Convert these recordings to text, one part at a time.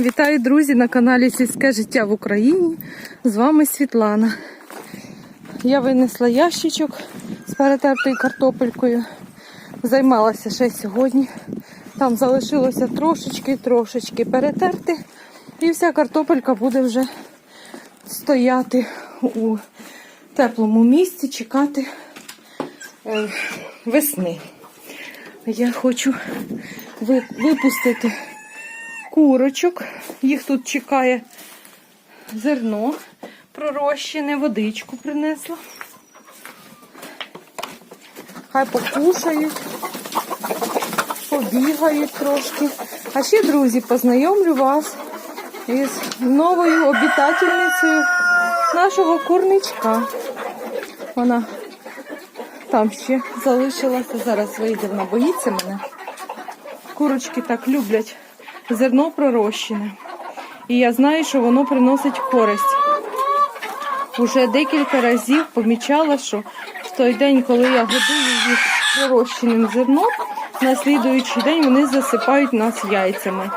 Вітаю, друзі, на каналі Сільське життя в Україні. З вами Світлана. Я винесла ящичок з перетертою картопелькою. Займалася ще сьогодні. Там залишилося трошечки-трошечки перетерти. І вся картопелька буде вже стояти у теплому місці, чекати е, весни. Я хочу ви- випустити курочок. Їх тут чекає зерно пророщене, водичку принесла. Хай покушають, побігають трошки. А ще, друзі, познайомлю вас із новою обітательницею нашого курничка. Вона там ще залишилася. Зараз вийде, вона боїться мене. Курочки так люблять зерно пророщене. І я знаю, що воно приносить користь. Уже декілька разів помічала, що в той день, коли я годую їх пророщеним зерном, на слідуючий день вони засипають нас яйцями.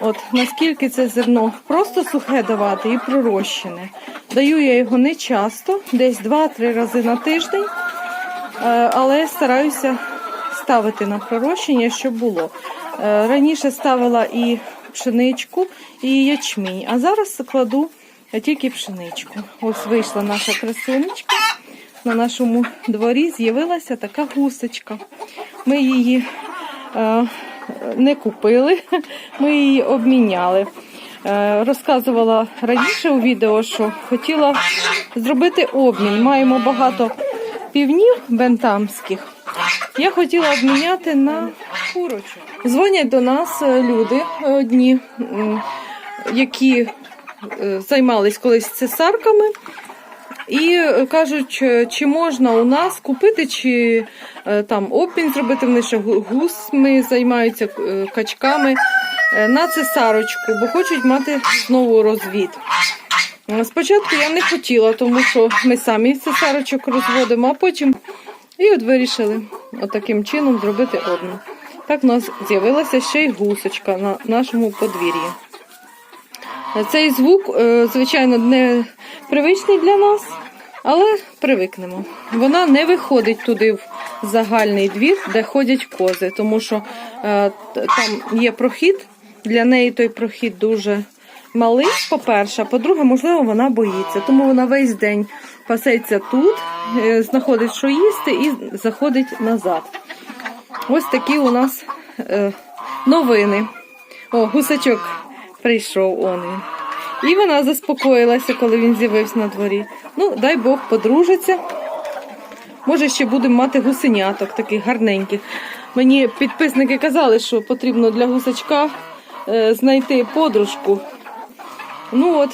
От наскільки це зерно просто сухе давати і пророщене. Даю я його не часто, десь 2-3 рази на тиждень, Е, але стараюся ставити на пророщення, щоб було. Е, Раніше ставила і пшеничку, і ячмінь, а зараз кладу тільки пшеничку. Ось вийшла наша красунечка. На нашому дворі з'явилася така гусочка. Ми її е, не купили, ми її обміняли. Е, Розказувала раніше у відео, що хотіла зробити обмін. Маємо багато півнів бентамських. Я хотіла обміняти на. Дзвонять до нас е, люди е, одні, які е, займались колись цесарками. І кажуть, чи можна у нас купити, чи там обмін зробити. Вони ще гу- гусьми займаються качками на цесарочку, бо хочуть мати знову розвід. Спочатку я не хотіла, тому що ми самі цесарочок розводимо, а потім і от вирішили отаким чином зробити обмін. Так у нас з'явилася ще й гусочка на нашому подвір'ї. Цей звук, е, звичайно, не привичний для нас, але привикнемо. Вона не виходить туди в загальний двір, де ходять кози, тому що е, там є прохід. Для неї той прохід дуже малий, по-перше, а по-друге, можливо, вона боїться. Тому вона весь день пасеться тут, е, знаходить, що їсти, і заходить назад. Ось такі у нас е, новини. О, гусачок прийшов он. І вона заспокоїлася, коли він з'явився на дворі. Ну, дай Бог подружиться. Може, ще будемо мати гусеняток таких гарненьких. Мені підписники казали, що потрібно для гусачка е, знайти подружку. Ну от,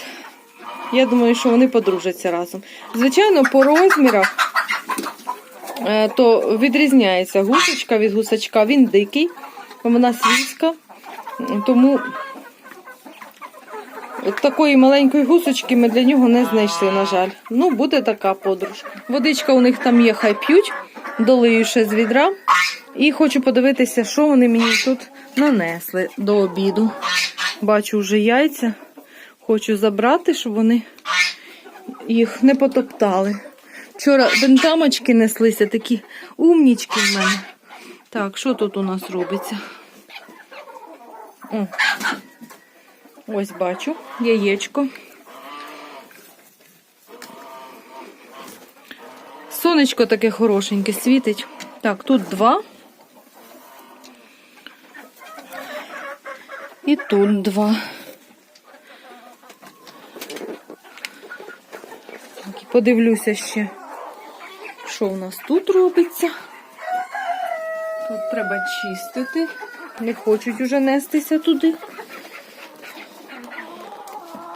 я думаю, що вони подружаться разом. Звичайно, по розмірах то відрізняється гусочка від гусачка. Він дикий, вона свійська. Тому такої маленької гусочки ми для нього не знайшли, на жаль. Ну, буде така подружка. Водичка у них там є, хай п'ють, долию ще з відра. І хочу подивитися, що вони мені тут нанесли до обіду. Бачу вже яйця. Хочу забрати, щоб вони їх не потоптали. Вчора бентамочки неслися, такі умнічки в мене. Так, що тут у нас робиться? О. Ось бачу яєчко. Сонечко таке хорошеньке світить. Так, тут два. І тут два. Подивлюся ще, що у нас тут робиться. Тут треба чистити. Не хочуть уже нестися туди.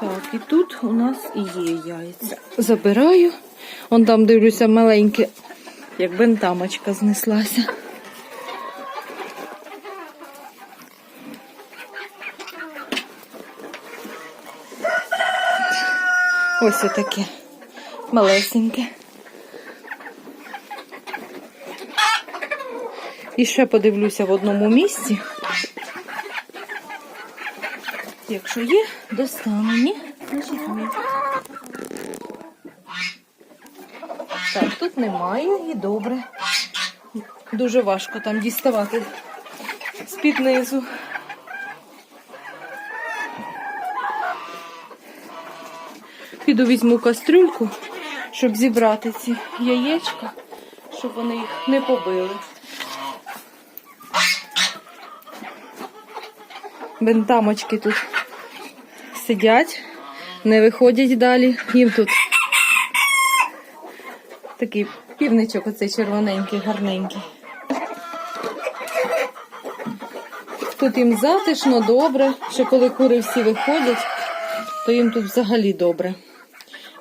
Так, і тут у нас є яйця. Забираю. Вон там дивлюся маленьке, як бентамочка знеслася. Ось отаке малесеньке. І ще подивлюся в одному місці. Якщо є, достану. Ні? Значить ні. Так, тут немає і добре. Дуже важко там діставати з-під низу. Піду візьму кастрюльку, щоб зібрати ці яєчка, щоб вони їх не побили. Бентамочки тут сидять, не виходять далі. Їм тут такий півничок, оцей червоненький, гарненький. Тут їм затишно, добре, що коли кури всі виходять, то їм тут взагалі добре.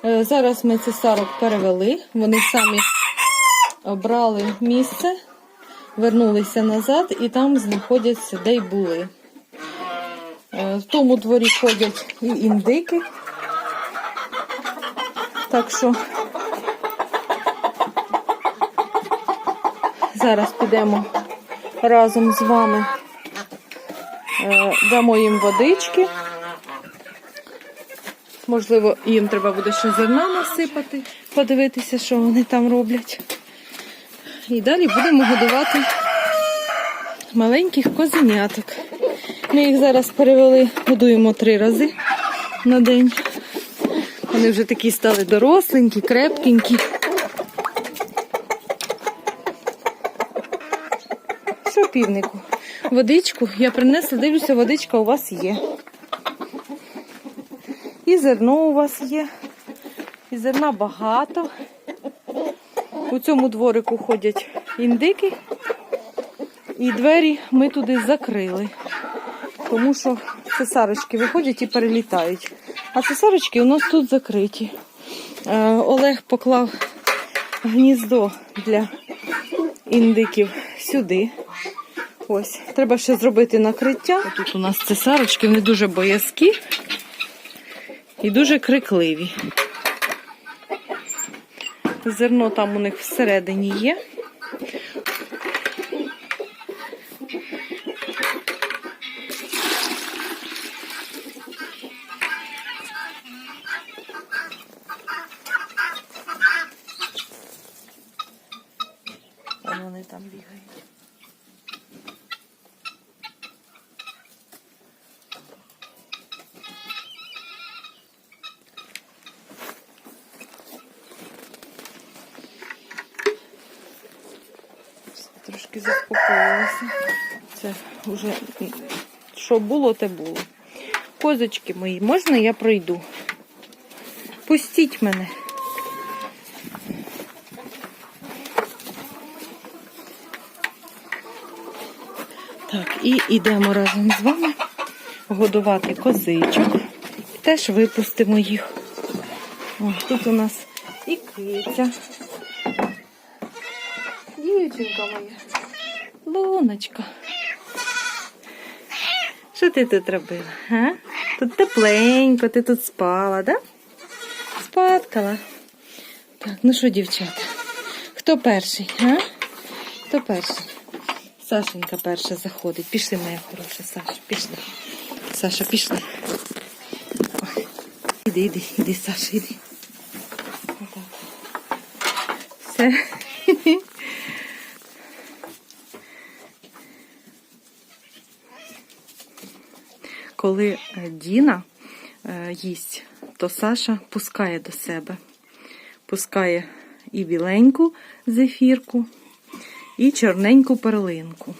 Е, Зараз ми цесарок перевели, вони самі обрали місце, вернулися назад і там знаходяться, де й були. Е, В тому дворі ходять і індики. Так що зараз підемо разом з вами, е, дамо їм водички. Можливо, їм треба буде ще зерна насипати, подивитися, що вони там роблять. І далі будемо годувати маленьких козеняток. Ми їх зараз перевели, годуємо три рази на день. Вони вже такі стали доросленькі, крепкенькі. Що півнику? Водичку я принесла, дивлюся, водичка у вас є. І зерно у вас є. І зерна багато. У цьому дворику ходять індики. І двері ми туди закрили. Тому що цесарочки виходять і перелітають. А цесарочки у нас тут закриті. Е, Олег поклав гніздо для індиків сюди. Ось, треба ще зробити накриття. Тут у нас цесарочки, вони дуже боязкі і дуже крикливі. Зерно там у них всередині є. Там бігають. Трошки заспокоїлася. Це вже що було, те було. Козочки мої, можна я пройду? Пустіть мене. Так, і йдемо разом з вами годувати козичок. Теж випустимо їх. О, тут у нас і киця. Дівчинка моя. Луночка. Що ти тут робила? А? Тут тепленько, ти тут спала, да? Спаткала. Так, ну що, дівчата? Хто перший? А? Хто перший? Сашенька перша заходить. Пішли, моя хороша Саша, пішли. Саша, пішли. Ой. Іди, іди, іди, Саша, іди. Все. Коли е, Діна е, їсть, то Саша пускає до себе. Пускає і біленьку зефірку, і чорненьку перлинку.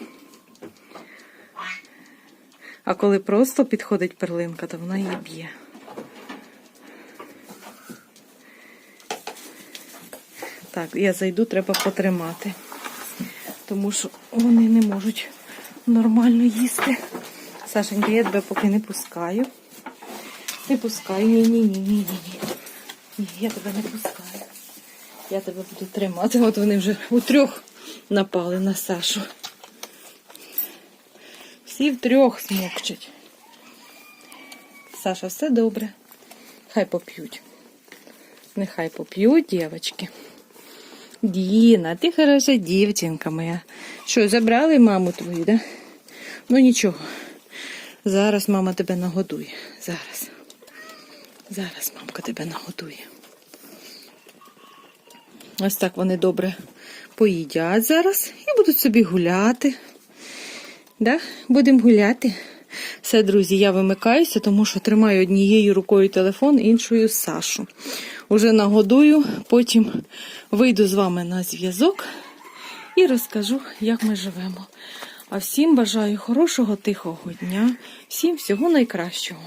А коли просто підходить перлинка, то вона її б'є. Так, я зайду, треба потримати. Тому що вони не можуть нормально їсти. Сашенька, я тебе поки не пускаю. Не пускаю. Ні, ні, ні, ні, ні, ні. Ні, я тебе не пускаю. Я тебе буду тримати. От вони вже у трьох напали на Сашу. Всі втрьох смокчуть. Саша, все добре. Хай поп'ють. Нехай поп'ють, дівчатки. Діна, ти хороша дівчинка моя. Що, забрали маму твою, да? Ну нічого. Зараз мама тебе нагодує. Зараз. Зараз мамка тебе нагодує. Ось так вони добре поїдять зараз і будуть собі гуляти. Да? Будемо гуляти. Все, друзі, я вимикаюся, тому що тримаю однією рукою телефон, іншою Сашу. Уже нагодую, потім вийду з вами на зв'язок і розкажу, як ми живемо. А всім бажаю хорошого, тихого дня, всім всього найкращого.